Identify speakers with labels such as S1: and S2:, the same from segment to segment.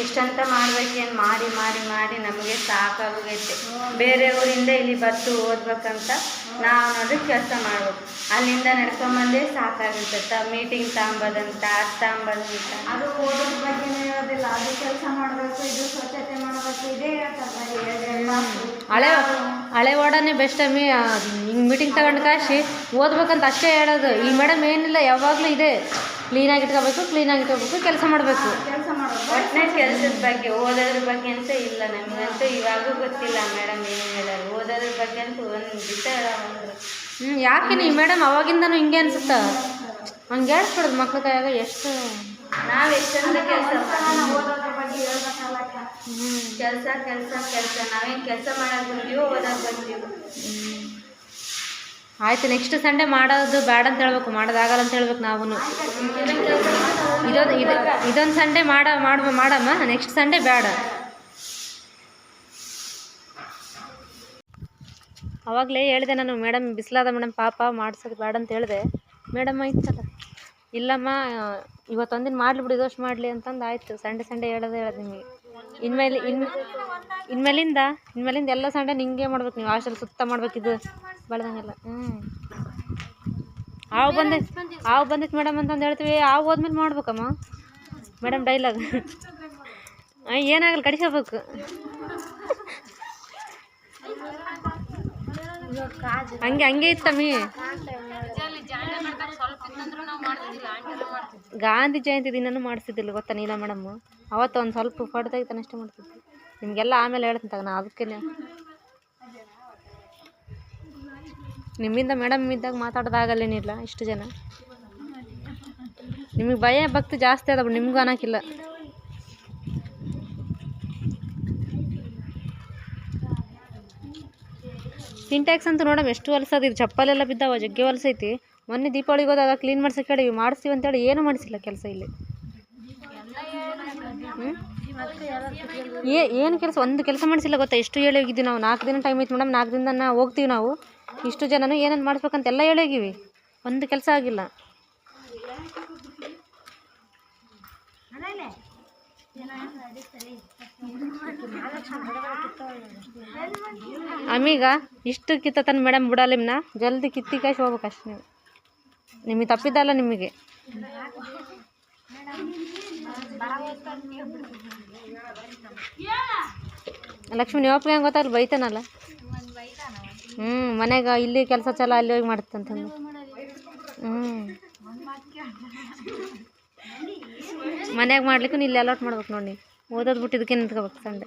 S1: ಇಷ್ಟಂತ ಮಾಡ್ಬೇಕೇನು ಮಾಡಿ ಮಾಡಿ ಮಾಡಿ ನಮಗೆ ಸಾಕಾಗೋಗೈತೆ. ಬೇರೆ ಊರಿಂದ ಇಲ್ಲಿ ಬತ್ತು ಓದ್ಬೇಕಂತ ನಾವು ನೋಡಿ ಕೆಲಸ ಮಾಡ್ಬೇಕು. ಅಲ್ಲಿಂದ ನಡ್ಕೊಂಬಂದೇ ಸಾಕಾಗಿರ್ತೈತೆ ಮೀಟಿಂಗ್ ತಗೊಂಬೋದಂತ ಅದು ತಗೊಂಬೋದಂತ
S2: ಅದು ಓದೋದ್ರ ಬಗ್ಗೆ ಹೇಳೋದಿಲ್ಲ. ಅದು ಕೆಲಸ ಮಾಡಬೇಕು ಇದು ಸ್ವಚ್ಛತೆ ಮಾಡಬೇಕು ಇದೇ ಹೇಳ್ತಾರೆ.
S3: ಹಳೆ ಹಳೆ ಓಡಾನೇ ಬೆಸ್ಟ್ ಅಮ್ಮಿ. ಹಿಂಗೆ ಮೀಟಿಂಗ್ ತಗೊಂಡು ಕಾಶಿ ಓದ್ಬೇಕಂತ ಅಷ್ಟೇ ಹೇಳೋದು. ಈ ಮೇಡಮ್ ಏನಿಲ್ಲ ಯಾವಾಗಲೂ ಇದೆ. ಕ್ಲೀನಾಗಿ ಇಟ್ಕೋಬೇಕು ಕ್ಲೀನಾಗಿ ಇಟ್ಕೋಬೇಕು ಕೆಲಸ ಮಾಡಬೇಕು.
S2: ಕೆಲಸ
S1: ಒಟ್ಟಿನ ಕೆಲಸದ ಬಗ್ಗೆ ಓದೋದ್ರ ಬಗ್ಗೆ ಅಂತ ಇಲ್ಲ ನಮಗಂತೂ ಇವಾಗೂ ಗೊತ್ತಿಲ್ಲ ಮೇಡಮ್ ಏನು ಹೇಳೋದು. ಓದೋದ್ರ ಬಗ್ಗೆ ಅಂತೂ ಒಂದು ದಿವಸ
S3: ಹ್ಞೂ ಯಾಕೆ ನೀ ಮೇಡಮ್ ಅವಾಗಿಂದನೂ ಹಿಂಗೆ ಅನ್ಸುತ್ತಾ? ಹಂಗೆ ಹೇಳ್ಕೊಡೋದು ಮಕ್ಳ ಕೈಯಾಗ ಎಷ್ಟು?
S1: ನಾವು ಎಷ್ಟೊಂದು ಕೆಲಸ
S2: ಹ್ಞೂ.
S1: ಕೆಲಸ ಕೆಲಸ ಕೆಲಸ. ನಾವೇನು ಕೆಲಸ ಮಾಡೋದು ಬಂದೀವೋ ಓದಕ್ಕೆ ಬಂದೀವೋ
S3: ಆಯ್ತು ನೆಕ್ಸ್ಟ್ ಸಂಡೇ ಮಾಡೋದು ಬೇಡ ಅಂತ ಹೇಳ್ಬೇಕು. ಮಾಡೋದಾಗಲ್ಲ ಅಂತ ಹೇಳ್ಬೇಕು ನಾವು ಇದೊಂದು, ಇದು, ಇದೊಂದು ಸಂಡೇ ಮಾಡ ಮಾಡ ಮಾಡಮ್ಮ. ನೆಕ್ಸ್ಟ್ ಸಂಡೇ ಬೇಡ. ಅವಾಗಲೇ ಹೇಳಿದೆ ನಾನು, ಮೇಡಮ್, ಬಿಸಿಲಾದ ಮೇಡಮ್, ಪಾಪ ಮಾಡ್ಸೋದು ಬೇಡ ಅಂತ ಹೇಳಿದೆ. ಮೇಡಮ್ ಇತ್ತಲ್ಲ ಇಲ್ಲಮ್ಮ ಇವತ್ತೊಂದಿನ ಮಾಡಲಿ ಬಿಡು ಇದೋಷ್ಟು ಮಾಡಲಿ. ಅಂತಂದು ಆಯಿತು. ಸಂಡೇ ಸಂಡೇ ಹೇಳೋದೇ ಹೇಳೋದು ನಿಮಗೆ. ಇನ್ಮೇಲೆ ಇನ್ ಇನ್ಮೇಲಿಂದ ಇನ್ಮೇಲಿಂದ ಎಲ್ಲ ಸಂಡೆ ನಿಂಗೆ ಮಾಡ್ಬೇಕು ನೀವು. ಹಾಸ್ಟೆಲ್ ಸುತ್ತ ಮಾಡ್ಬೇಕಿದ್ದು ಇದು. ಬೆಳ್ದಂಗೆಲ್ಲ. ಹ್ಞೂ ಹಾವು ಬಂದೈತೆ ಹಾವು ಬಂದೈತೆ ಮೇಡಮ್ ಅಂತಂದು ಹೇಳ್ತೀವಿ. ಹಾವು ಹೋದ್ಮೇಲೆ ಮಾಡ್ಬೇಕಮ್ಮ. Madam dialogue. ಏನಾಗಲ್ಲ ಕಡಿಸಬೇಕು ಹಂಗೆ ಹಂಗೆ ಇತ್ತಮ್ಮಿ ಗಾಂಧಿ ಜಯಂತಿ ದಿನನೂ ಮಾಡಿಸಿದ್ದಿಲ್ಲ ಗೊತ್ತಾ ನೀಲ ಮೇಡಮ್ ಅವತ್ತು ಒಂದು ಸ್ವಲ್ಪ ಫೋಟೋ ತೆಗಿತಾನೆ ಅಷ್ಟೇ ಮಾಡ್ತಿದ್ದೆ. ನಿಮಗೆಲ್ಲ ಆಮೇಲೆ ಹೇಳ್ತೀನಿ ತಗ, ನಾ ಅದಕ್ಕೆ ನಿಮ್ಮಿಂದ ಮೇಡಮ್ ಇದ್ದಾಗ ಮಾತಾಡೋದಾಗಲ್ಲೇನಿಲ್ಲ ಇಷ್ಟು ಜನ. ನಿಮಗೆ ಭಯ, ಭಕ್ತಿ ಜಾಸ್ತಿ ಅದ ನಿಮಗೂ ಅನ್ನೋಕ್ಕಿಲ್ಲ ಸಿಂಟ್ಯಾಕ್ಸ್ ಅಂತ ನೋಡಮ್ ಎಷ್ಟು ಹೊಲಸದ ಇದು, ಚಪ್ಪಲೆಲ್ಲ ಬಿದ್ದಾವ, ಜಗ್ಗೆ ಹೊಲಸೈತಿ. ಮೊನ್ನೆ ದೀಪಾವಳಿಗೆ ಹೋದಾಗ ಕ್ಲೀನ್ ಮಾಡ್ಸಕ್ಕೆ ಹೇಳಿ, ಮಾಡಿಸ್ತೀವಿ ಅಂತೇಳಿ ಏನು ಮಾಡಿಸಿಲ್ಲ ಕೆಲಸ ಇಲ್ಲಿ? ಏ, ಏನು ಕೆಲಸ? ಒಂದು ಕೆಲಸ ಮಾಡಿಸಿಲ್ಲ ಗೊತ್ತಾ? ಎಷ್ಟು ಹೇಳಿ ಹೋಗಿದ್ದೀವಿ ನಾವು. ನಾಲ್ಕು ದಿನ ಟೈಮ್ ಐತೆ ಮೇಡಮ್ ನಾಲ್ಕು ದಿನ ಹೋಗ್ತೀವಿ ನಾವು. ಇಷ್ಟು ಜನನು ಏನೇನು ಮಾಡಿಸ್ಬೇಕಂತ ಎಲ್ಲ ಹೇಳಿ ಹೋಗಿವಿ. ಒಂದು ಕೆಲಸ ಆಗಿಲ್ಲ. ಅಮೀಗ, ಇಷ್ಟು ಕಿತ್ತತನ ಮೇಡಮ್ ಬಿಡಲಿಮ್ನ ಜಲ್ದಿ ಕಿತ್ತಿ ಕಾಶಿ ಹೋಗ್ಬೇಕು ಅಷ್ಟೇ. ನೀವು ನಿಮಗೆ ತಪ್ಪಿದ್ದಲ್ಲ ನಿಮಗೆ. ಲಕ್ಷ್ಮಿ ನೀವು ಹೆಂಗೆ ಗೊತ್ತಾಗಲ್ಲ ಬೈತಾನಲ್ಲ? ಹ್ಞೂ ಮನೆಗೆ ಇಲ್ಲಿ ಕೆಲಸ ಚಲ ಅಲ್ಲಿ ಹೋಗಿ ಮಾಡ್ತಂತಂದು. ಹ್ಞೂ ಮನ್ಯಾಗ ಮಾಡ್ಲಿಕ್ಕೂ ಇಲ್ಲಿ ಅಲೌಟ್ ಮಾಡ್ಬೇಕು ನೋಡಿ. ಓದೋದು ಬಿಟ್ಟು ಇದಕ್ಕೆ ನಿಂತ್ಕೋಬೇಕು ಸಂಡೆ.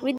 S3: With